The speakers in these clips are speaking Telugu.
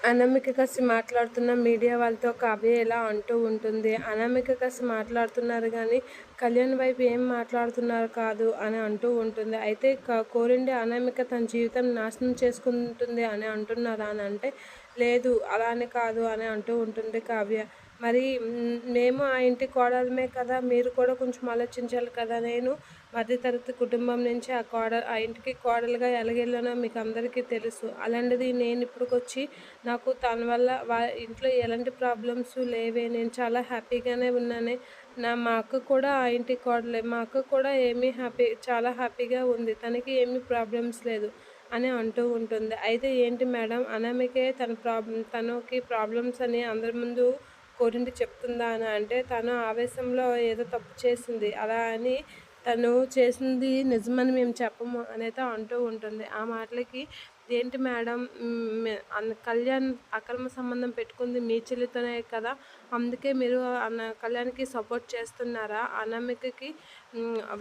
అనామిక కసి మాట్లాడుతున్న మీడియా వాళ్ళతో కావ్య ఎలా అంటూ ఉంటుంది. అనామిక కసి మాట్లాడుతున్నారు కానీ కళ్యాణ్ వైపు ఏం మాట్లాడుతున్నారు కాదు అని అంటూ ఉంటుంది. అయితే కోరిండి అనామిక తన జీవితం నాశనం చేసుకుంటుంది అని అంటున్నారా అని అంటే లేదు అలా అని కాదు అని అంటూ ఉంటుంది కావ్య. మరి మేము ఆ ఇంటి కోడలమే కదా మీరు కూడా కొంచెం ఆలోచించాలి కదా. నేను మధ్యతరగతి కుటుంబం నుంచి ఆ కోడ ఆ ఇంటికి కోడలుగా ఎలాగెళ్ళానో మీకు అందరికీ తెలుసు. అలాంటిది నేను ఇప్పటికొచ్చి నాకు తన వల్ల వా ఇంట్లో ఎలాంటి ప్రాబ్లమ్స్ లేవే. నేను చాలా హ్యాపీగానే ఉన్నానే. నా మా అక్క కూడా ఆ ఇంటి కోడలే. మా అక్క కూడా ఏమీ హ్యాపీ చాలా హ్యాపీగా ఉంది. తనకి ఏమీ ప్రాబ్లమ్స్ లేదు అని అంటూ ఉంటుంది. అయితే ఏంటి మేడం అనామికే తన ప్రాబ్లం తనకి ప్రాబ్లమ్స్ అని అందరి ముందు కోరింటి చెప్తుందా అని అంటే తను ఆవేశంలో ఏదో తప్పు చేసింది. అలా అని తను చేసింది నిజమని మేము చెప్పము అనేది అంటూ ఉంటుంది. ఆ మాటలకి ఏంటి మేడం కళ్యాణ్ అక్రమ సంబంధం పెట్టుకుంది మీ చెల్లితోనే కదా అందుకే మీరు అన్న కళ్యాణ్కి సపోర్ట్ చేస్తున్నారా అనామికకి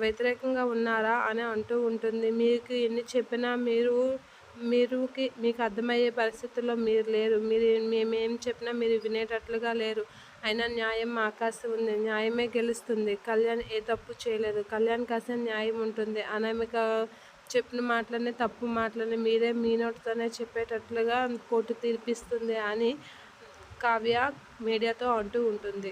వ్యతిరేకంగా ఉన్నారా? అని అంటూ ఉంటుంది. మీకు ఎన్ని చెప్పినా మీరు మీరుకి మీకు అర్థమయ్యే పరిస్థితుల్లో మీరు లేరు. మీరు మేమేం చెప్పినా మీరు వినేటట్లుగా లేరు. అయినా న్యాయం ఆకాశం ఉంది. న్యాయమే గెలుస్తుంది. కళ్యాణ్ ఏ తప్పు చేయలేదు. కళ్యాణ్ కాసిన న్యాయం ఉంటుంది. అనామిక చెప్పిన మాటలనే తప్పు మాటలని మీరే మీ నోటితోనే చెప్పేటట్లుగా కోర్టు తీర్పిస్తుంది అని కావ్య మీడియాతో అంటూ ఉంటుంది.